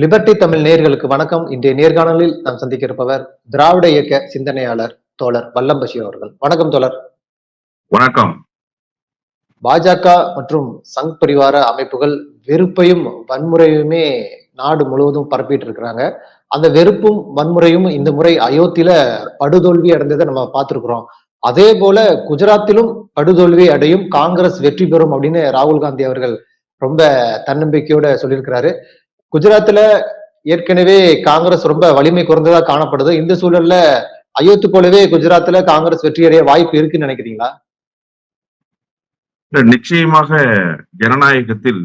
Liberty Tamil நேயர்களுக்கு வணக்கம். இன்றைய நேர்காணலில் நாம் சந்திக்க இருப்பவர் திராவிட இயக்க சிந்தனையாளர் தோழர் வல்லம் பஷீர் அவர்கள். வணக்கம் தோழர். வணக்கம். பாஜக மற்றும் சங் பரிவார அமைப்புகள் வெறுப்பையும் வன்முறையுமே நாடு முழுவதும் பரப்பிட்டு இருக்கிறாங்க அந்த வெறுப்பும் வன்முறையும் இந்த முறை அயோத்தியில படுதோல்வி அடைந்ததை நம்ம பார்த்திருக்கிறோம். அதே போல குஜராத்திலும் படுதோல்வி அடையும் காங்கிரஸ் வெற்றி பெறும் அப்படின்னு ராகுல் காந்தி அவர்கள் ரொம்ப தன்னம்பிக்கையோட சொல்லியிருக்கிறாரு. குஜராத்ல ஏற்கனவே காங்கிரஸ் ரொம்ப வலிமை குறைந்ததா காணப்படுது. இந்த சூழல்ல அயோத்து போலவே குஜராத்ல காங்கிரஸ் வெற்றியடைய வாய்ப்பு இருக்குன்னு நினைக்கிறீங்களா? நிச்சயமாக ஜனநாயகத்தில்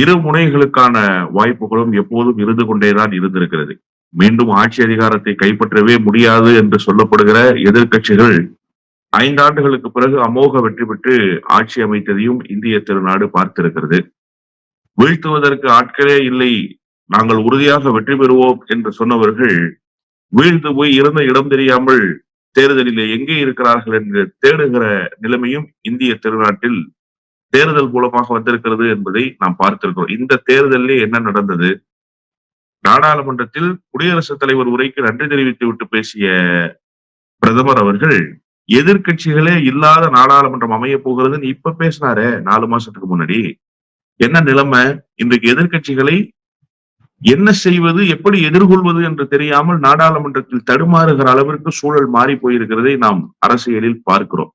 இரு முனைகளுக்கான வாய்ப்புகளும் எப்போதும் இருந்து கொண்டேதான் இருந்திருக்கிறது. மீண்டும் ஆட்சி அதிகாரத்தை கைப்பற்றவே முடியாது என்று சொல்லப்படுகிற எதிர்க்கட்சிகள் ஐந்தாண்டுகளுக்கு பிறகு அமோக வெற்றி பெற்று ஆட்சி அமைத்ததையும் இந்திய திருநாடு பார்த்திருக்கிறது. வீழ்த்துவதற்கு ஆட்களே இல்லை. நாங்கள் உறுதியாக வெற்றி பெறுவோம் என்று சொன்னவர்கள் வீழ்ந்து போய் இருந்த இடம் தெரியாமல் தேர்தலில் எங்கே இருக்கிறார்கள் என்று தேடுகிற நிலைமையும் இந்திய திருநாட்டில் தேர்தல் மூலமாக வந்திருக்கிறது என்பதை நாம் பார்த்திருக்கிறோம். இந்த தேர்தலிலே என்ன நடந்தது? நாடாளுமன்றத்தில் குடியரசுத் தலைவர் உரைக்கு நன்றி தெரிவித்து விட்டு பேசிய பிரதமர் அவர்கள் எதிர்க்கட்சிகளே இல்லாத நாடாளுமன்றம் அமைய போகிறதுன்னு இப்ப பேசினாரு நாலு மாசத்துக்கு முன்னாடி. என்ன நிலைமை? இன்றைக்கு எதிர்க்கட்சிகளை என்ன செய்வது எப்படி எதிர்கொள்வது என்று தெரியாமல் நாடாளுமன்றத்தில் தடுமாறுகிற அளவிற்கு சூழல் மாறி போயிருக்கிறதை நாம் அரசியலில் பார்க்கிறோம்.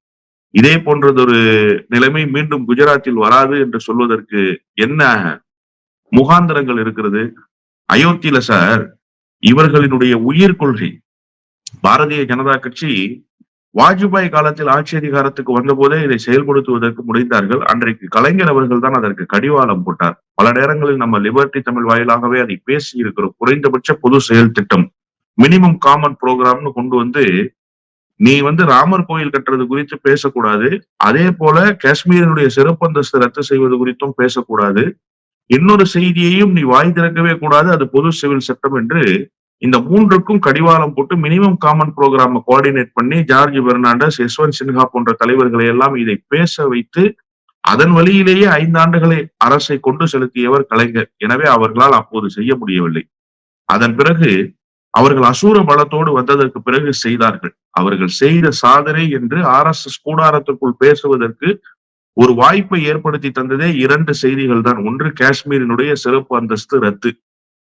இதே போன்றதொரு நிலைமை மீண்டும் குஜராத்தில் வராது என்று சொல்வதற்கு என்ன முகாந்திரங்கள் இருக்கிறது? அயோத்தியில சார் இவர்களினுடைய உயிர் கொள்கை பாரதிய ஜனதா கட்சி வாஜ்பாய் காலத்தில் ஆட்சி அதிகாரத்துக்கு வந்தபோதே இதை செயல்படுத்துவதற்கு முடிந்தார்கள். அன்றைக்கு கலைஞர் அவர்கள் தான் அதற்கு கடிவாளம் போட்டார். பல நேரங்களில் நம்ம லிபர்டி தமிழ் வாயிலாகவே அதை பேசி இருக்கிறோம் குறைந்தபட்ச பொது செயல் திட்டம். மினிமம் காமன் ப்ரோக்ராம்னு கொண்டு வந்து நீ வந்து ராமர் கோயில் கட்டுறது குறித்து பேசக்கூடாது. அதே போல காஷ்மீரினுடைய சிறப்பந்தஸ்து ரத்து செய்வது குறித்தும் பேசக்கூடாது. இன்னொரு செய்தியையும் நீ வாய் திறக்கவே கூடாது. அது பொது சிவில் சட்டம் என்று இந்த மூன்றுக்கும் கடிவாளம் போட்டு மினிமம் காமன் ப்ரோக்ராம கோஆர்டினேட் பண்ணி ஜார்ஜ் பெர்னாண்டஸ் யஸ்வந்த் சின்ஹா போன்ற தலைவர்களை எல்லாம் இதை பேச வைத்து அதன் வழியிலேயே ஐந்தாண்டுகளை அரசை கொண்டு செலுத்தியவர் கலைஞர். எனவே அவர்களால் அப்போது செய்ய முடியவில்லை. அதன் பிறகு அவர்கள் அசூர பலத்தோடு வந்ததற்கு பிறகு செய்தார்கள். அவர்கள் செய்த சாதனை என்று ஆர் எஸ் எஸ் கூடாரத்துக்குள் பேசுவதற்கு ஒரு வாய்ப்பை ஏற்படுத்தி தந்ததே இரண்டு செய்திகள் தான். ஒன்று காஷ்மீரினுடைய சிறப்பு அந்தஸ்து ரத்து.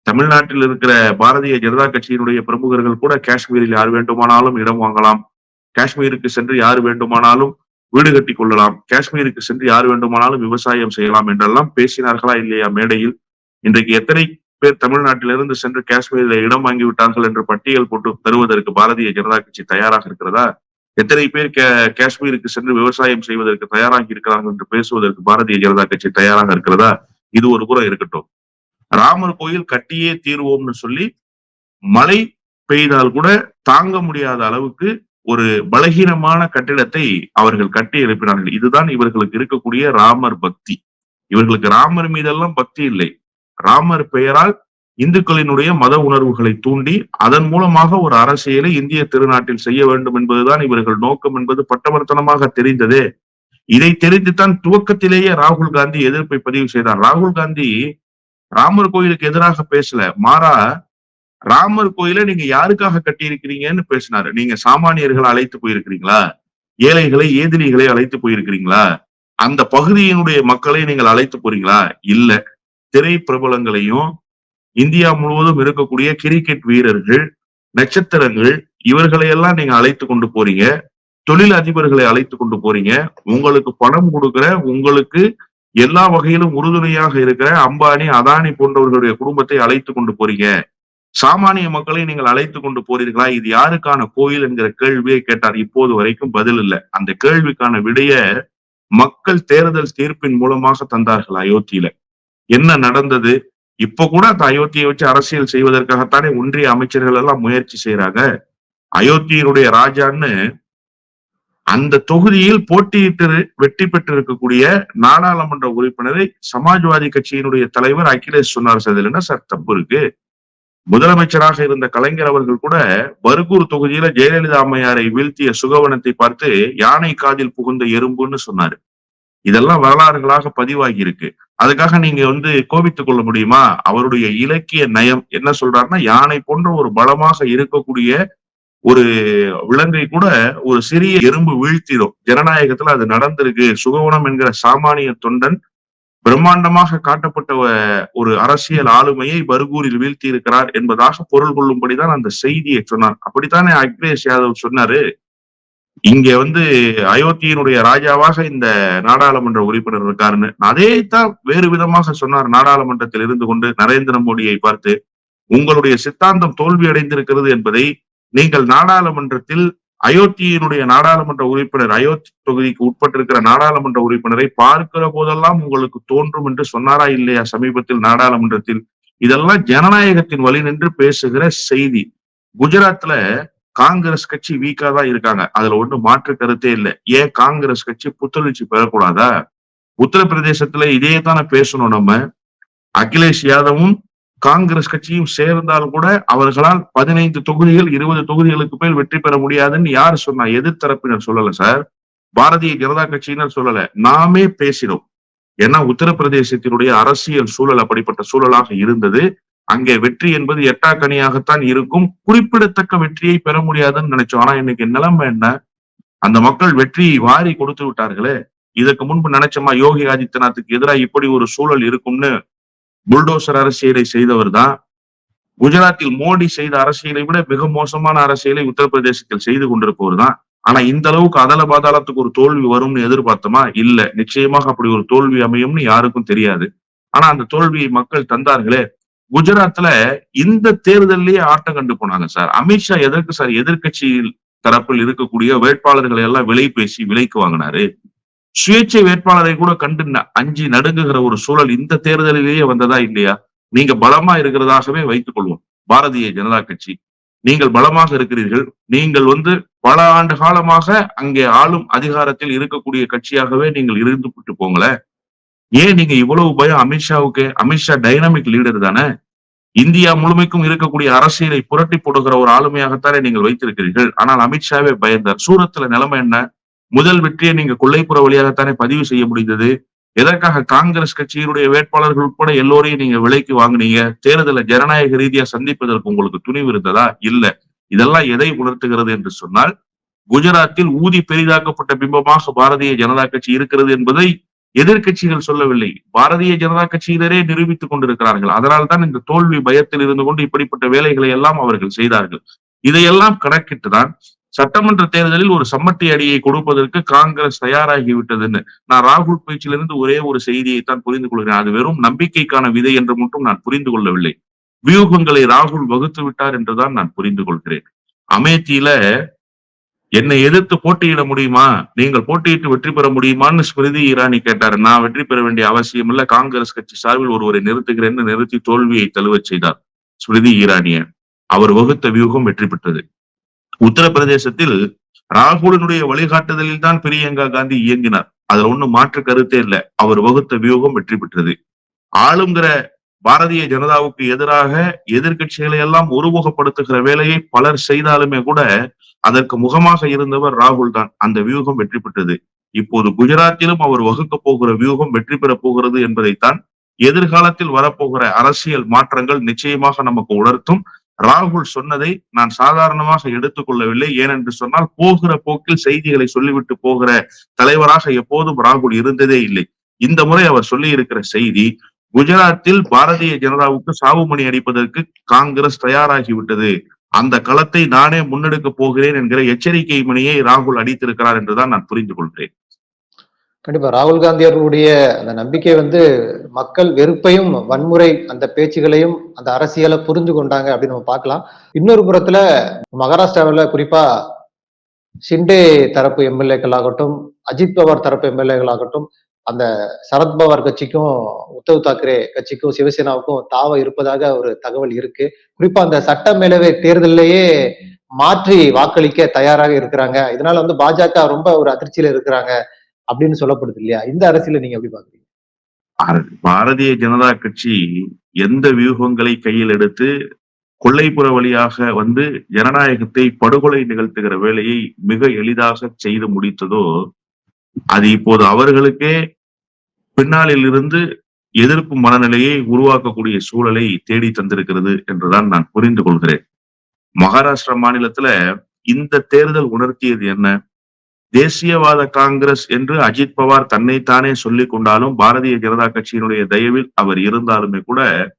தமிழ்நாட்டில் இருக்கிற பாரதிய ஜனதா கட்சியினுடைய பிரமுகர்கள் கூட காஷ்மீரில் யார் வேண்டுமானாலும் இடம் வாங்கலாம். காஷ்மீருக்கு சென்று யார் வேண்டுமானாலும் வீடு கட்டி கொள்ளலாம். காஷ்மீருக்கு சென்று யார் வேண்டுமானாலும் விவசாயம் செய்யலாம் என்றெல்லாம் பேசினார்களா இல்லையா மேடையில்? இன்றைக்கு எத்தனை பேர் தமிழ்நாட்டிலிருந்து சென்று காஷ்மீரில் இடம் வாங்கி விட்டார்கள் என்று பட்டியல் போட்டு தருவதற்கு பாரதிய ஜனதா கட்சி தயாராக இருக்கிறதா? எத்தனை பேர் காஷ்மீருக்கு சென்று விவசாயம் செய்வதற்கு தயாராகி இருக்கிறார்கள் என்று பேசுவதற்கு பாரதிய ஜனதா கட்சி தயாராக இருக்கிறதா? இது ஒரு புறம் இருக்கட்டும். ராமர் கோயில் கட்டியே தீர்வோம்னு சொல்லி மழை பெய்தால் கூட தாங்க முடியாத அளவுக்கு ஒரு பலகீனமான கட்டிடத்தை அவர்கள் கட்டி எழுப்பினார்கள். இதுதான் இவர்களுக்கு இருக்கக்கூடிய ராமர் பக்தி. இவர்களுக்கு ராமர் மீதெல்லாம் பக்தி இல்லை. ராமர் பெயரால் இந்துக்களினுடைய மத உணர்வுகளை தூண்டி அதன் மூலமாக ஒரு அரசியலை இந்திய திருநாட்டில் செய்ய வேண்டும் என்பதுதான் இவர்கள் நோக்கம் என்பது பட்டவர்த்தனமாக தெரிந்ததே. இதை தெரிந்துதான் துவக்கத்திலேயே ராகுல் காந்தி எதிர்ப்பை பதிவு செய்தார். ராகுல் காந்தி ராமர் கோயிலுக்கு எதிராக பேசல. மாறா ராமர் கோயிலை நீங்க யாருக்காக கட்டி இருக்கிறீங்கன்னு பேசினாரு. நீங்க சாமானியர்களை அழைத்து போயிருக்கிறீங்களா? ஏழைகளை ஏதிலிகளை அழைத்து போயிருக்கிறீங்களா? அந்த பகுதியினுடைய மக்களை நீங்கள் அழைத்து போறீங்களா? இல்ல. திரை பிரபலங்களையும் இந்தியா முழுவதும் இருக்கக்கூடிய கிரிக்கெட் வீரர்கள் நட்சத்திரங்கள் இவர்களை எல்லாம் நீங்க அழைத்து கொண்டு போறீங்க. தொழில் அதிபர்களை அழைத்து கொண்டு போறீங்க. உங்களுக்கு பணம் கொடுக்கிற உங்களுக்கு எல்லா வகையிலும் உறுதுணையாக இருக்கிற அம்பானி அதானி போன்றவர்களுடைய குடும்பத்தை அழைத்து கொண்டு போறீங்க. சாமானிய மக்களை நீங்கள் அழைத்து கொண்டு போறீர்களா? இது யாருக்கான கோயில் என்கிற கேள்வியை கேட்டார். இப்போது வரைக்கும் பதில் இல்லை. அந்த கேள்விக்கான விடைய மக்கள் தேர்தல் தீர்ப்பின் மூலமாக தந்தார்கள் அயோத்தியில. என்ன நடந்தது? இப்ப கூட அந்த அயோத்தியை வச்சு அரசியல் செய்வதற்காகத்தானே ஒன்றிய அமைச்சர்கள் எல்லாம் முயற்சி செய்யறாங்க அயோத்தியினுடைய ராஜான்னு அந்த தொகுதியில் போட்டியிட்டு வெற்றி பெற்றிருக்கக்கூடிய நாடாளுமன்ற உறுப்பினரை சமாஜ்வாதி கட்சியினுடைய தலைவர் அகிலேஷ் சொன்னார் சார். இதுல என்ன சார்? தப்பு இருக்கு. முதலமைச்சராக இருந்த கலைஞர் அவர்கள் கூட பர்கூர் தொகுதியில ஜெயலலிதா அம்மையாரை வீழ்த்திய சுகவனத்தை பார்த்து யானை காதில் புகுந்த எறும்புன்னு சொன்னாரு. இதெல்லாம் வரலாறுகளாக பதிவாகி இருக்கு. அதுக்காக நீங்க வந்து கோபித்துக் கொள்ள முடியுமா? அவருடைய இலக்கிய நயம் என்ன சொல்றாருன்னா யானை போன்ற ஒரு பலமாக இருக்கக்கூடிய ஒரு விலங்கை கூட ஒரு சிறிய எறும்பு வீழ்த்திடும். ஜனநாயகத்துல அது நடந்திருக்கு. சுகவனம் என்கிற சாமானிய தொண்டன் பிரம்மாண்டமாக காட்டப்பட்ட ஒரு அரசியல் ஆளுமையை பர்கூரில் வீழ்த்தி இருக்கிறார் என்பதாக பொருள் கொள்ளும்படிதான் அந்த செய்தியை சொன்னார். அப்படித்தானே அகிலேஷ் யாதவ் சொன்னாரு? இங்க வந்து அயோத்தியினுடைய ராஜாவாக இந்த நாடாளுமன்ற உறுப்பினர் இருக்காருன்னு. அதே தான் வேறு விதமாக சொன்னார் நாடாளுமன்றத்தில் இருந்து கொண்டு நரேந்திர மோடியை பார்த்து உங்களுடைய சித்தாந்தம் தோல்வி அடைந்திருக்கிறது என்பதை நீங்கள் நாடாளுமன்றத்தில் அயோத்தியினுடைய நாடாளுமன்ற உறுப்பினர் அயோத்தி தொகுதிக்கு உட்பட்டிருக்கிற நாடாளுமன்ற உறுப்பினரை பார்க்கிற போதெல்லாம் உங்களுக்கு தோன்றும் என்று சொன்னாரா இல்லையா சமீபத்தில் நாடாளுமன்றத்தில்? இதெல்லாம் ஜனநாயகத்தின் வழி நின்று பேசுகிற செய்தி. குஜராத்ல காங்கிரஸ் கட்சி வீக்கா தான் இருக்காங்க. அதுல ஒண்ணு மாற்று கருத்தே இல்லை. ஏன் காங்கிரஸ் கட்சி புத்துணர்ச்சி பெறக்கூடாதா? உத்தரப்பிரதேசத்துல இதே தானே பேசணும் நம்ம. அகிலேஷ் யாதவும் காங்கிரஸ் கட்சியும் சேர்ந்தாலும் கூட அவர்களால் பதினைந்து தொகுதிகள் இருபது தொகுதிகளுக்கு மேல் வெற்றி பெற முடியாதுன்னு யார் சொன்னா எதிர்த்தரப்பினர் சொல்லல சார். பாரதிய ஜனதா கட்சியினர் சொல்லல. நாமே பேசினோம். ஏன்னா உத்தரப்பிரதேசத்தினுடைய அரசியல் சூழல் அப்படிப்பட்ட சூழலாக இருந்தது. அங்கே வெற்றி என்பது எட்டாக்கணியாகத்தான் இருக்கும். குறிப்பிடத்தக்க வெற்றியை பெற முடியாதுன்னு நினைச்சோம். ஆனா இன்னைக்கு நிலைமை என்ன? அந்த மக்கள் வெற்றியை வாரி கொடுத்து விட்டார்களே. இதற்கு முன்பு நினைச்சோமா யோகி ஆதித்யநாத்துக்கு எதிராக இப்படி ஒரு சூழல் இருக்கும்னு? புல்டோசர் அரசியலை செய்தவர் தான் குஜராத்தில் மோடி செய்த அரசியலை விட மிக மோசமான அரசியலை உத்தரப்பிரதேசத்தில் செய்து கொண்டிருப்பவர் தான் ஆனா இந்த அளவுக்கு அதல பாதாளத்துக்கு ஒரு தோல்வி வரும்னு எதிர்பார்த்தோமா? இல்ல. நிச்சயமாக அப்படி ஒரு தோல்வி அமையும்னு யாருக்கும் தெரியாது. ஆனா அந்த தோல்வியை மக்கள் தந்தார்களே. குஜராத்ல இந்த தேர்தலிலேயே ஆட்டம் கண்டு போனாங்க சார். அமித்ஷா எதற்கு சார் எதிர்கட்சியில் தரப்பில் இருக்கக்கூடிய வேட்பாளர்களை எல்லாம் விலை பேசி விலைக்கு வாங்கினாரு? சுயேட்சை வேட்பாளரை கூட கண்டு அஞ்சு நடுங்குகிற ஒரு சூழல் இந்த தேர்தலிலேயே வந்ததா இல்லையா? நீங்க பலமா இருக்கிறதாகவே வைத்துக் கொள்வோம். பாரதிய ஜனதா கட்சி. நீங்கள் பலமாக இருக்கிறீர்கள். நீங்கள் வந்து பல ஆண்டு காலமாக அங்கே ஆளும் அதிகாரத்தில் இருக்கக்கூடிய கட்சியாகவே நீங்கள் இருந்து விட்டு போங்களேன் ஏன் நீங்க இவ்வளவு பயம் அமித்ஷாவுக்கு? அமித்ஷா டைனாமிக் லீடர் தானே? இந்தியா முழுமைக்கும் இருக்கக்கூடிய அரசியலை புரட்டி போடுகிற ஒரு ஆளுமையாகத்தானே நீங்கள் வைத்திருக்கிறீர்கள். ஆனால் அமித்ஷாவே பயந்தார். சூரத்துல நிலைமை என்ன? முதல் வெற்றியை நீங்க கொள்ளைப்புற வழியாகத்தானே பதிவு செய்ய முடிந்தது? எதற்காக காங்கிரஸ் கட்சியினுடைய வேட்பாளர்கள் உட்பட எல்லோரையும் நீங்க விலைக்கு வாங்குனீங்க? தேர்தலை ஜனநாயக ரீதியா சந்திப்பதற்கு உங்களுக்கு துணிவு இருந்ததா? இல்ல. இதெல்லாம் எதை உணர்த்துகிறது என்று சொன்னால் குஜராத்தில் ஊதி பெரிதாக்கப்பட்ட பிம்பமாக பாரதிய ஜனதா கட்சி இருக்கிறது என்பதை எதிர்க்கட்சிகள் சொல்லவில்லை. பாரதிய ஜனதா கட்சியினரே நிரூபித்துக் கொண்டிருக்கிறார்கள். அதனால்தான் இந்த தோல்வி பயத்தில் இருந்து கொண்டு இப்படிப்பட்ட வேலைகளை எல்லாம் அவர்கள் செய்தார்கள். இதையெல்லாம் கணக்கிட்டுதான் சட்டமன்ற தேர்தலில் ஒரு சம்மட்டி அடியை கொடுப்பதற்கு காங்கிரஸ் தயாராகி விட்டதுன்னு நான் ராகுல் பேச்சிலிருந்து ஒரே ஒரு செய்தியை தான் புரிந்து கொள்கிறேன். அது வெறும் நம்பிக்கைக்கான விதை என்று மட்டும் நான் புரிந்து கொள்ளவில்லை. வியூகங்களை ராகுல் வகுத்து விட்டார் என்றுதான் நான் புரிந்து கொள்கிறேன். அமேத்தியில என்னை எதிர்த்து போட்டியிட முடியுமா? நீங்கள் போட்டியிட்டு வெற்றி பெற முடியுமான்னு ஸ்மிருதி இரானி கேட்டார். நான் வெற்றி பெற வேண்டிய அவசியம் இல்ல. காங்கிரஸ் கட்சி சார்பில் ஒருவரை நிறுத்துகிறேன்னு நிறுத்தி தோல்வியை தழுவச் செய்தார் ஸ்மிருதி இரானிய. அவர் வகுத்த வியூகம் வெற்றி பெற்றது. உத்தரப்பிரதேசத்தில் ராகுலனுடைய வழிகாட்டுதலில் தான் பிரியங்கா காந்தி இயங்கினார். அதுல ஒண்ணும் மாற்று கருத்தே இல்ல. அவர் வகுத்த வியூகம் வெற்றி பெற்றது. ஆளுங்கிற பாரதிய ஜனதாவுக்கு எதிராக எதிர்கட்சிகளை எல்லாம் உருவகப்படுத்துகிற வேலையை பலர் செய்தாலுமே கூட அதற்கு முகமாக இருந்தவர் ராகுல் தான். அந்த வியூகம் வெற்றி பெற்றது. இப்போது குஜராத்திலும் அவர் வகுக்க போகிற வியூகம் வெற்றி பெறப் போகிறது என்பதைத்தான் எதிர்காலத்தில் வரப்போகிற அரசியல் மாற்றங்கள் நிச்சயமாக நமக்கு உணர்த்தும். ராகுல் சொன்னதை நான் சாதாரணமாக எடுத்துக்கொள்ளவில்லை. ஏனென்று சொன்னால் போகிற போக்கில் செய்திகளை சொல்லிவிட்டு போகிற தலைவராக எப்போதும் ராகுல் இருந்ததே இல்லை. இந்த முறை அவர் சொல்லி இருக்கிற செய்தி குஜராத்தில் பாரதிய ஜனதாவுக்கு சாவுமணி அடிப்பதற்கு காங்கிரஸ் தயாராகிவிட்டது அந்த களத்தை நானே முன்னெடுக்க போகிறேன் என்கிற எச்சரிக்கை மணியை ராகுல் அடித்திருக்கிறார் என்றுதான் நான் புரிந்து கொள்கிறேன் கண்டிப்பா. ராகுல் காந்தி அவர்களுடைய அந்த நம்பிக்கை வந்து மக்கள் வெறுப்பையும் வன்முறை அந்த பேச்சுகளையும் அந்த அரசியலை புரிஞ்சு கொண்டாங்க அப்படின்னு நம்ம பார்க்கலாம். இன்னொரு புறத்துல மகாராஷ்டிராவில் குறிப்பா ஷிண்டே தரப்பு எம்எல்ஏக்கள் ஆகட்டும் அஜித் பவார் தரப்பு எம்எல்ஏக்கள் ஆகட்டும் அந்த சரத்பவார் கட்சிக்கும் உத்தவ் தாக்கரே கட்சிக்கும் சிவசேனாவுக்கும் தாவ இருப்பதாக ஒரு தகவல் இருக்கு. குறிப்பா அந்த சட்டமேலவை தேர்தலிலேயே மாற்றி வாக்களிக்க தயாராக இருக்கிறாங்க. இதனால வந்து பாஜக ரொம்ப ஒரு அதிர்ச்சியில இருக்கிறாங்க. அப்படின்னு சொல்லப்படுது இல்லையா? இந்த அரசியல நீங்க எப்படி பாக்குறீங்க பாரதிய ஜனதா கட்சி எந்த வியூகங்களை கையில் எடுத்து கொள்ளைப்புற வழியாக வந்து ஜனநாயகத்தை படுகொலை நிகழ்த்துகிற வேலையை மிக எளிதாக செய்து முடித்ததோ அது இப்போது அவர்களுக்கே பின்னாளில் இருந்து எதிர்ப்பு மனநிலையை உருவாக்கக்கூடிய சூழலை தேடி தந்திருக்கிறது என்றுதான் நான் புரிந்து கொள்கிறேன். மகாராஷ்டிரா மாநிலத்துல இந்த தேர்தல் உணர்த்தியது என்ன? தேசியவாத காங்கிரஸ் என்று அஜித் பவார் தன்னைத்தானே சொல்லிக் கொண்டாலும் பாரதிய ஜனதா கட்சியினுடைய தயவில் அவர் இருந்தாலுமே கூட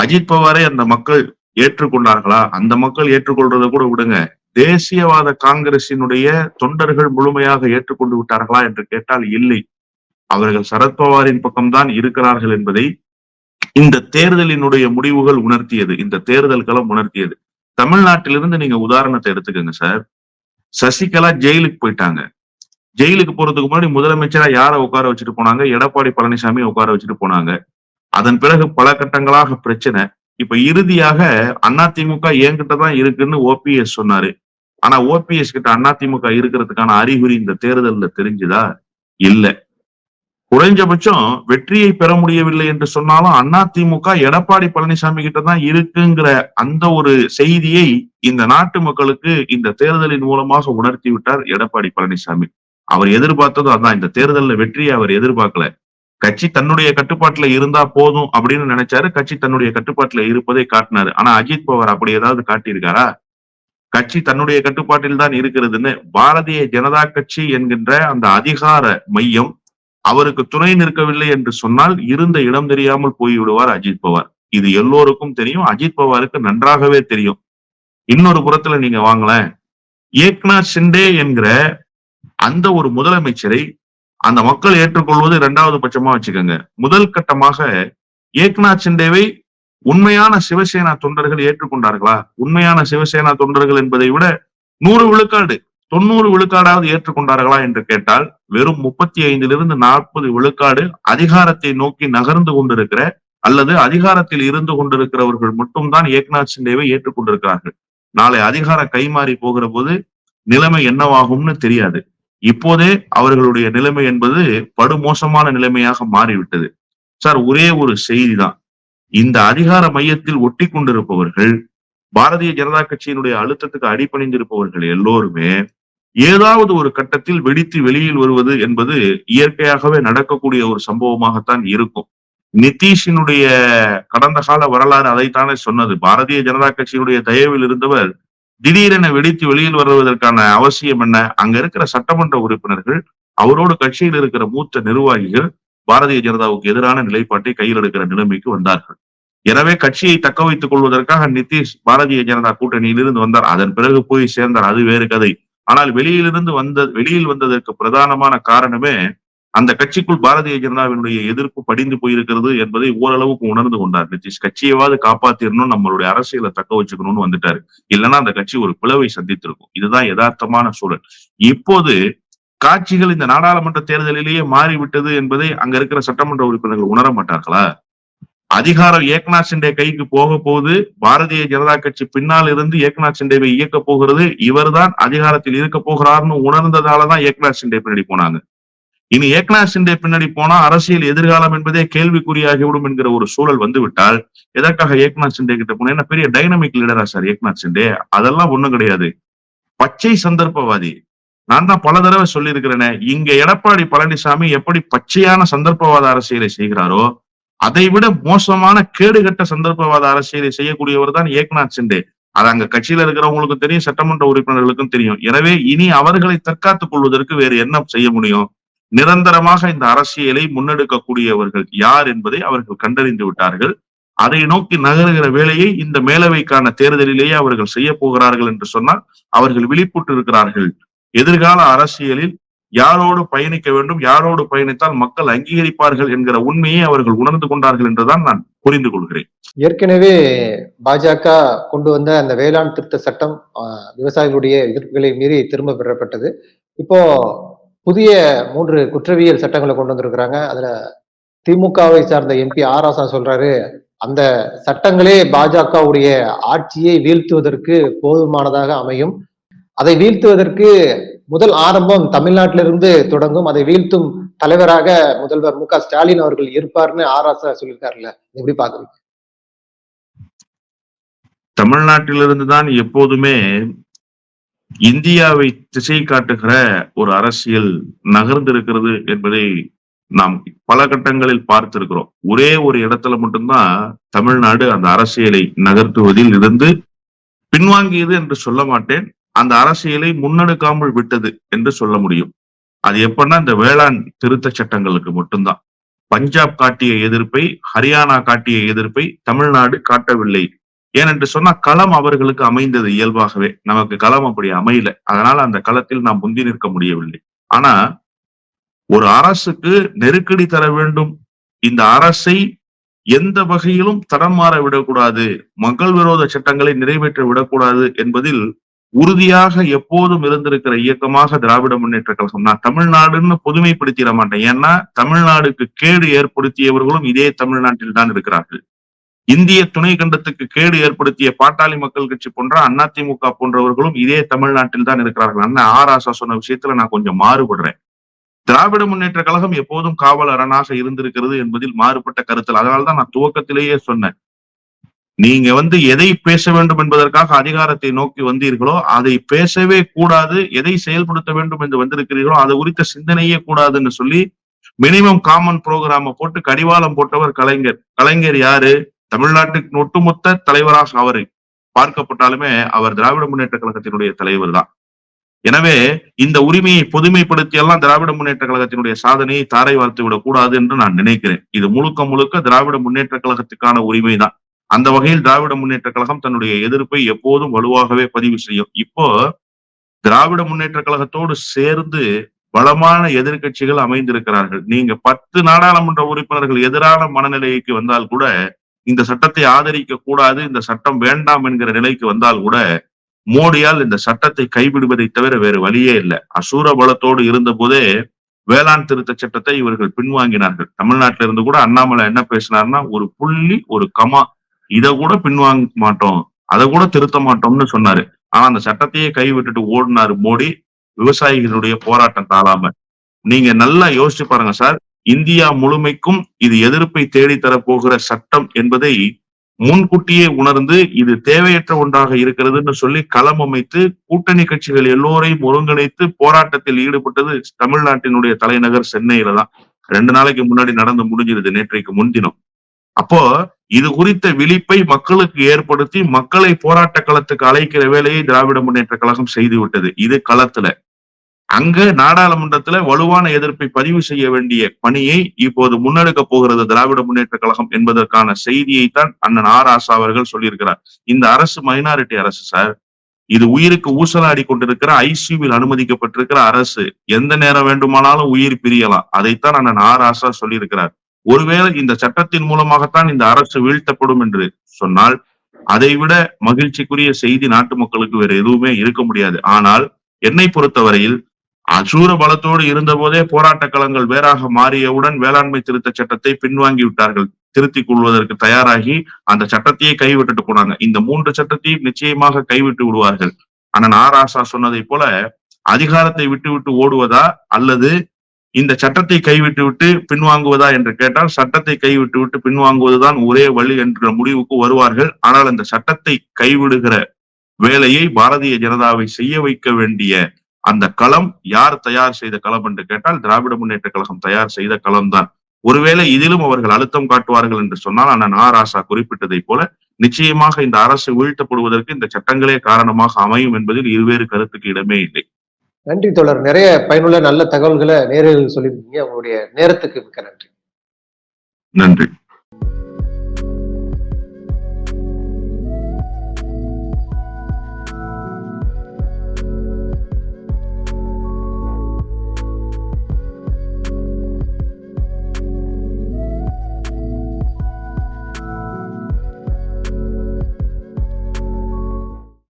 அஜித் பவாரை அந்த மக்கள் ஏற்றுக்கொண்டார்களா? அந்த மக்கள் ஏற்றுக்கொள்றதை கூட விடுங்க. தேசியவாத காங்கிரசினுடைய தொண்டர்கள் முழுமையாக ஏற்றுக்கொண்டு விட்டார்களா என்று கேட்டால் இல்லை. அவர்கள் சரத்பவாரின் பக்கம்தான் இருக்கிறார்கள் என்பதை இந்த தேர்தலினுடைய முடிவுகள் உணர்த்தியது. இந்த தேர்தல் களம் உணர்த்தியது. தமிழ்நாட்டிலிருந்து நீங்க உதாரணத்தை எடுத்துக்கோங்க சார். சசிகலா ஜெயிலுக்கு போயிட்டாங்க. ஜெயிலுக்கு போறதுக்கு முன்னாடி முதலமைச்சரா யாரை உட்கார வச்சுட்டு போனாங்க? எடப்பாடி பழனிசாமி உட்கார வச்சுட்டு போனாங்க. அதன் பிறகு பல கட்டங்களாக பிரச்சனை. இப்ப இறுதியாக அதிமுக என்கிட்ட தான் இருக்குன்னு ஓபிஎஸ் சொன்னாரு. ஆனா ஓபிஎஸ் கிட்ட அதிமுக இருக்கிறதுக்கான அறிகுறி இந்த தேர்தலில் தெரிஞ்சுதா? இல்லை. குறைஞ்சபட்சம் வெற்றியை பெற முடியவில்லை என்று சொன்னாலும் அதிமுக எடப்பாடி பழனிசாமி கிட்ட தான் இருக்குங்கிற அந்த ஒரு செய்தியை இந்த நாட்டு மக்களுக்கு இந்த தேர்தலின் மூலமாக உணர்த்தி விட்டார் எடப்பாடி பழனிசாமி. அவர் எதிர்பார்த்ததும் அதான் இந்த தேர்தலில் வெற்றியை அவர் எதிர்பார்க்கல. கட்சி தன்னுடைய கட்டுப்பாட்டுல இருந்தா போதும் அப்படின்னு நினைச்சாரு. கட்சி தன்னுடைய கட்டுப்பாட்டுல இருப்பதை காட்டினாரு. ஆனா அஜித் பவார் அப்படி ஏதாவது காட்டியிருக்காரா? கட்சி தன்னுடைய கட்டுப்பாட்டில் தான் இருக்கிறதுன்னு பாரதிய ஜனதா கட்சி என்கின்ற அந்த அதிகார மையம் அவருக்கு துணை நிற்கவில்லை என்று சொன்னால் இருந்த இடம் தெரியாமல் போய்விடுவார் அஜித் பவார். இது எல்லோருக்கும் தெரியும். அஜித் பவாருக்கு நன்றாகவே தெரியும். இன்னொரு புறத்துல நீங்க வாங்கலேன் ஏக்நாத் சிண்டே என்கிற அந்த ஒரு முதலமைச்சரை அந்த மக்கள் ஏற்றுக்கொள்வது இரண்டாவது பட்சமா வச்சுக்கோங்க. முதல் கட்டமாக ஏக்நாத் சிண்டேவை உண்மையான சிவசேனா தொண்டர்கள் ஏற்றுக்கொண்டார்களா? உண்மையான சிவசேனா தொண்டர்கள் என்பதை விட நூறு விழுக்காடு. தொண்ணூறு விழுக்காடாவது ஏற்றுக்கொண்டார்களா என்று கேட்டால் வெறும் முப்பத்தி ஐந்திலிருந்து நாற்பது விழுக்காடு அதிகாரத்தை நோக்கி நகர்ந்து கொண்டிருக்கிற அல்லது அதிகாரத்தில் இருந்து கொண்டிருக்கிறவர்கள் மட்டும்தான் ஏக்நாத் சிண்டேவை ஏற்றுக்கொண்டிருக்கிறார்கள். நாளை அதிகாரம் கைமாறி போகிற போது நிலைமை என்னவாகும்னு தெரியாது. இப்போதே அவர்களுடைய நிலைமை என்பது படுமோசமான நிலைமையாக மாறிவிட்டது. சார் ஒரே ஒரு செய்தி தான் இந்த அதிகார மையத்தில் ஒட்டி கொண்டிருப்பவர்கள் பாரதிய ஜனதா கட்சியினுடைய அழுத்தத்துக்கு அடிபணிந்திருப்பவர்கள் எல்லோருமே ஏதாவது ஒரு கட்டத்தில் வெடித்து வெளியில் வருவது என்பது இயற்கையாகவே நடக்கக்கூடிய ஒரு சம்பவமாகத்தான் இருக்கும். நிதிஷினுடைய கடந்த கால வரலாறு அதைத்தானே சொன்னது. பாரதிய ஜனதா கட்சியினுடைய தயவில் இருந்தவர் திடீரென வெடித்து வெளியில் வருவதற்கான அவசியம் என்ன? அங்க இருக்கிற சட்டமன்ற உறுப்பினர்கள் அவரோடு கட்சியில் இருக்கிற மூத்த நிர்வாகிகள் பாரதிய ஜனதாவுக்கு எதிரான நிலைப்பாட்டை கையில் எடுக்கிற நிலைமைக்கு வந்தார்கள். எனவே கட்சியை தக்க வைத்துக் கொள்வதற்காக நிதிஷ் பாரதிய ஜனதா கூட்டணியிலிருந்து வந்தார். அதன் பிறகு போய் சேர்ந்தார். அது வேறு கதை. ஆனால் வெளியிலிருந்து வந்த வெளியில் வந்ததற்கு பிரதானமான காரணமே அந்த கட்சிக்குள் பாரதிய ஜனதாவினுடைய எதிர்ப்பு படிந்து போயிருக்கிறது என்பதை ஓரளவுக்கு உணர்ந்து கொண்டார் நிதிஷ். கட்சியவாது காப்பாத்திரணும் நம்மளுடைய அரசியலை தக்க வச்சுக்கணும்னு வந்துட்டாரு. இல்லைன்னா அந்த கட்சி ஒரு பிளவை சந்தித்திருக்கும். இதுதான் யதார்த்தமான சூழல். இப்போது காட்சிகள் இந்த நாடாளுமன்ற தேர்தலிலேயே மாறிவிட்டது என்பதை அங்க இருக்கிற சட்டமன்ற உறுப்பினர்கள் உணர மாட்டார்களா? அதிகாரம் ஏக்நாத் சிண்டே கைக்கு போக போகுது பாரதிய ஜனதா கட்சி பின்னால் இருந்து ஏக்நாத் சிண்டேவை இயக்க போகிறது. இவர்தான் அதிகாரத்தில் இருக்க போகிறார்னு உணர்ந்ததாலதான் ஏக்நாத் சிண்டே பின்னாடி போனாங்க. இனி ஏக்நாத் சிண்டே பின்னாடி போனா அரசியல் எதிர்காலம் என்பதே கேள்விக்குறியாகிவிடும் என்கிற ஒரு சூழல் வந்து விட்டால் எதற்காக ஏக்நாத் சிண்டே கிட்ட போனா? பெரிய டைனமிக் லீடரா சார் ஏக்நாத் சிண்டே அதெல்லாம் ஒண்ணும் கிடையாது. பச்சை சந்தர்ப்பவாதி. நான் தான் பல தடவை சொல்லியிருக்கிறேனே இங்க எடப்பாடி பழனிசாமி எப்படி பச்சையான சந்தர்ப்பவாத அரசியலை செய்கிறாரோ அதை விட மோசமான கேடுகட்ட சந்தர்ப்பவாத அரசியலை செய்யக்கூடியவர் தான் ஏக்நாத் சிண்டே. அது அங்க கட்சியில இருக்கிறவங்களுக்கும் தெரியும் சட்டமன்ற உறுப்பினர்களுக்கும் தெரியும். எனவே இனி அவர்களை தற்காத்துக் கொள்வதற்கு வேறு என்ன செய்ய முடியும்? நிரந்தரமாக இந்த அரசியலை முன்னெடுக்கக்கூடியவர்கள் யார் என்பதை அவர்கள் கண்டறிந்து விட்டார்கள். அதை நோக்கி நகருகிற வேலையை இந்த மேலவைக்கான தேர்தலிலேயே அவர்கள் செய்ய போகிறார்கள் என்று சொன்னால் அவர்கள் விழிப்புட்டு இருக்கிறார்கள். எதிர்கால அரசியலில் யாரோடு பயணிக்க வேண்டும் யாரோடு பயணித்தால் மக்கள் அங்கீகரிப்பார்கள் என்கிற உண்மையை அவர்கள் உணர்ந்து கொண்டார்கள் என்றுதான் நான் புரிந்து கொள்கிறேன். ஏற்கனவே பாஜக கொண்டு வந்த அந்த வேளாண் திருத்த சட்டம் விவசாயிகளுடைய எதிர்ப்புகளை மீறி திரும்ப பெறப்பட்டது. இப்போ புதிய மூன்று குற்றவியல் சட்டங்களை கொண்டு வந்திருக்கிறாங்க. அதுல திமுகவை சார்ந்த எம்பி ஆர் ராசா சொல்றாரு அந்த சட்டங்களே பாஜகவுடைய ஆட்சியை வீழ்த்துவதற்கு போதுமானதாக அமையும். அதை வீழ்த்துவதற்கு முதல் ஆரம்பம் தமிழ்நாட்டிலிருந்து தொடங்கும். அதை வீழ்த்தும் தலைவராக முதல்வர் மு க ஸ்டாலின் அவர்கள் இருப்பார்னு ஆராசா சொல்லியிருக்காருல்ல. எப்படி பாக்குறீங்க தமிழ்நாட்டிலிருந்து தான் எப்போதுமே இந்தியாவை திசை காட்டுகிற ஒரு அரசியல் நகர்ந்திருக்கிறது என்பதை நாம் பல கட்டங்களில் பார்த்திருக்கிறோம். ஒரே ஒரு இடத்துல மட்டும்தான் தமிழ்நாடு அந்த அரசியலை நகர்த்துவதில் இருந்து பின்வாங்கியது என்று சொல்ல மாட்டேன். அந்த அரசியலை முன்னெடுக்காமல் விட்டது என்று சொல்ல முடியும். அது எப்பன்னா இந்த வேளாண் திருத்த சட்டங்களுக்கு மட்டும்தான். பஞ்சாப் காட்டிய எதிர்ப்பை ஹரியானா காட்டிய எதிர்ப்பை தமிழ்நாடு காட்டவில்லை. ஏனென்று சொன்னா களம் அவர்களுக்கு அமைந்தது இயல்பாகவே. நமக்கு களம் அப்படி அமையல. அதனால அந்த களத்தில் நாம் முந்தி நிற்க முடியவில்லை. ஆனா ஒரு அரசுக்கு நெருக்கடி தர வேண்டும். இந்த அரசை எந்த வகையிலும் தடம் மாற விடக்கூடாது. மக்கள் விரோத சட்டங்களை நிறைவேற்ற விடக்கூடாது என்பதில் உறுதியாக எப்போதும் இருந்திருக்கிற இயக்கமாக திராவிட முன்னேற்ற கழகம் நான் தமிழ்நாடுன்னு பொதுமைப்படுத்திட மாட்டேன். ஏன்னா தமிழ்நாடுக்கு கேடு ஏற்படுத்தியவர்களும் இதே தமிழ்நாட்டில் தான் இருக்கிறார்கள். இந்திய துணை கண்டத்துக்கு கேடு ஏற்படுத்திய பாட்டாளி மக்கள் கட்சி போன்ற அதிமுக போன்றவர்களும் இதே தமிழ்நாட்டில் தான் இருக்கிறார்கள். அண்ணன் ஆர். ஆசா சொன்ன விஷயத்துல நான் கொஞ்சம் மாறுபடுறேன். திராவிட முன்னேற்ற கழகம் எப்போதும் காவல் அரணாக இருந்திருக்கிறது என்பதில் மாறுபட்ட கருத்தில் அதனால்தான் நான் துவக்கத்திலேயே சொன்னேன். நீங்க வந்து எதை பேச வேண்டும் என்பதற்காக அதிகாரத்தை நோக்கி வந்தீர்களோ அதை பேசவே கூடாது எதை செயல்படுத்த வேண்டும் என்று வந்திருக்கிறீர்களோ அது குறித்த சிந்தனையே கூடாதுன்னு சொல்லி மினிமம் காமன் புரோகிராம போட்டு கடிவாளம் போட்டவர் கலைஞர். கலைஞர் யாரு? தமிழ்நாட்டுக்கு ஒட்டுமொத்த தலைவராக அவரை. பார்க்கப்பட்டாலுமே அவர் திராவிட முன்னேற்ற கழகத்தினுடைய தலைவர் தான். எனவே இந்த உரிமையை பொதுமைப்படுத்தி எல்லாம் திராவிட முன்னேற்ற கழகத்தினுடைய சாதனையை தாரை வார்த்து விடக்கூடாது என்று நான் நினைக்கிறேன். இது முழுக்க முழுக்க திராவிட முன்னேற்ற கழகத்துக்கான உரிமை தான். அந்த வகையில் திராவிட முன்னேற்ற கழகம் தன்னுடைய எதிர்ப்பை எப்போதும் வலுவாகவே பதிவு செய்யும். இப்போ திராவிட முன்னேற்ற கழகத்தோடு சேர்ந்து பலமான எதிர்க்கட்சிகள் அமைந்திருக்கிறார்கள். நீங்க பத்து நாடாளுமன்ற உறுப்பினர்கள் எதிரான மனநிலைக்கு வந்தால் கூட இந்த சட்டத்தை ஆதரிக்க கூடாது இந்த சட்டம் வேண்டாம் என்கிற நிலைக்கு வந்தால் கூட மோடியால் இந்த சட்டத்தை கைவிடுவதை தவிர வேறு வழியே இல்லை. அசூர பலத்தோடு இருந்த போதே வேளாண் திருத்த சட்டத்தை இவர்கள் பின்வாங்கினார்கள். தமிழ்நாட்டில இருந்து கூட அண்ணாமலை என்ன பேசினார்னா ஒரு புள்ளி ஒரு கமா இதை கூட பின்வாங்க மாட்டோம். அதை கூட திருத்த மாட்டோம்னு சொன்னாரு. ஆனா அந்த சட்டத்தையே கைவிட்டுட்டு ஓடினாரு மோடி விவசாயிகளுடைய போராட்டம் தாழாம நீங்க நல்லா யோசிச்சு பாருங்க சார். இந்தியா முழுமைக்கும் இது எதிர்ப்பை தேடித்தரப்போகிற சட்டம் என்பதை முன்கூட்டியே உணர்ந்து இது தேவையற்ற ஒன்றாக இருக்கிறதுன்னு சொல்லி களம் அமைத்து கூட்டணி கட்சிகள் எல்லோரையும் ஒருங்கிணைத்து போராட்டத்தில் ஈடுபட்டது தமிழ்நாட்டினுடைய தலைநகர் சென்னையில தான் ரெண்டு நாளைக்கு முன்னாடி நடந்து முடிஞ்சிருது நேற்றைக்கு முன்தினம். அப்போ இது குறித்த விழிப்பை மக்களுக்கு ஏற்படுத்தி மக்களை போராட்ட களத்துக்கு அழைக்கிற வேலையை திராவிட முன்னேற்ற கழகம் செய்து விட்டது. இது களத்துல. அங்க நாடாளுமன்றத்துல வலுவான எதிர்ப்பை பதிவு செய்ய வேண்டிய பணியை இப்போது முன்னெடுக்க போகிறது திராவிட முன்னேற்ற கழகம் என்பதற்கான செய்தியை தான் அண்ணன் ஆர் ஆசா அவர்கள் சொல்லியிருக்கிறார். இந்த அரசு மைனாரிட்டி அரசு சார் இது உயிருக்கு ஊசலாடி கொண்டிருக்கிற ஐசியூவில் அனுமதிக்கப்பட்டிருக்கிற அரசு. எந்த நேரம் வேண்டுமானாலும் உயிர் பிரியலாம். அதைத்தான் அண்ணன் ஆர் ஆசா சொல்லியிருக்கிறார். ஒருவேளை இந்த சட்டத்தின் மூலமாகத்தான் இந்த அரசு வீழ்த்தப்படும் என்று சொன்னால் அதைவிட மகிழ்ச்சிக்குரிய செய்தி நாட்டு மக்களுக்கு வேற எதுவுமே இருக்க முடியாது. ஆனால் என்னை பொறுத்தவரையில் அசூர பலத்தோடு இருந்த போதே போராட்ட களங்கள் வேறாக மாறியவுடன் வேளாண்மை திருத்த சட்டத்தை பின்வாங்கி விட்டார்கள் திருத்திக் கொள்வதற்கு தயாராகி அந்த சட்டத்தையே கைவிட்டுட்டு போனாங்க. இந்த மூன்று சட்டத்தையும் நிச்சயமாக கைவிட்டு விடுவார்கள். அண்ணன் நாராசா சொன்னதை போல அதிகாரத்தை விட்டு விட்டு ஓடுவதா அல்லது இந்த சட்டத்தை கைவிட்டு விட்டு பின்வாங்குவதா என்று கேட்டால் சட்டத்தை கைவிட்டு விட்டு பின்வாங்குவதுதான் ஒரே வழி என்ற முடிவுக்கு வருவார்கள். ஆனால் அந்த சட்டத்தை கைவிடுகிற வேலையை பாரதிய ஜனதாவை செய்ய வைக்க வேண்டிய அந்த களம் யார் தயார் செய்த களம் என்று கேட்டால் திராவிட முன்னேற்ற கழகம் தயார் செய்த களம் தான் ஒருவேளை இதிலும் அவர்கள் அழுத்தம் காட்டுவார்கள் என்று சொன்னால் அண்ணன் ஆர் ஆசா குறிப்பிட்டதை போல நிச்சயமாக இந்த அரசு வீழ்த்தப்படுவதற்கு இந்த சட்டங்களே காரணமாக அமையும் என்பதில் இருவேறு கருத்துக்கு இடமே இல்லை. நன்றி தொடர் நிறைய பயனுள்ள நல்ல தகவல்களை நேரில் சொல்லியிருக்கீங்க. உங்களுடைய நேரத்துக்கு மிக்க நன்றி. நன்றி.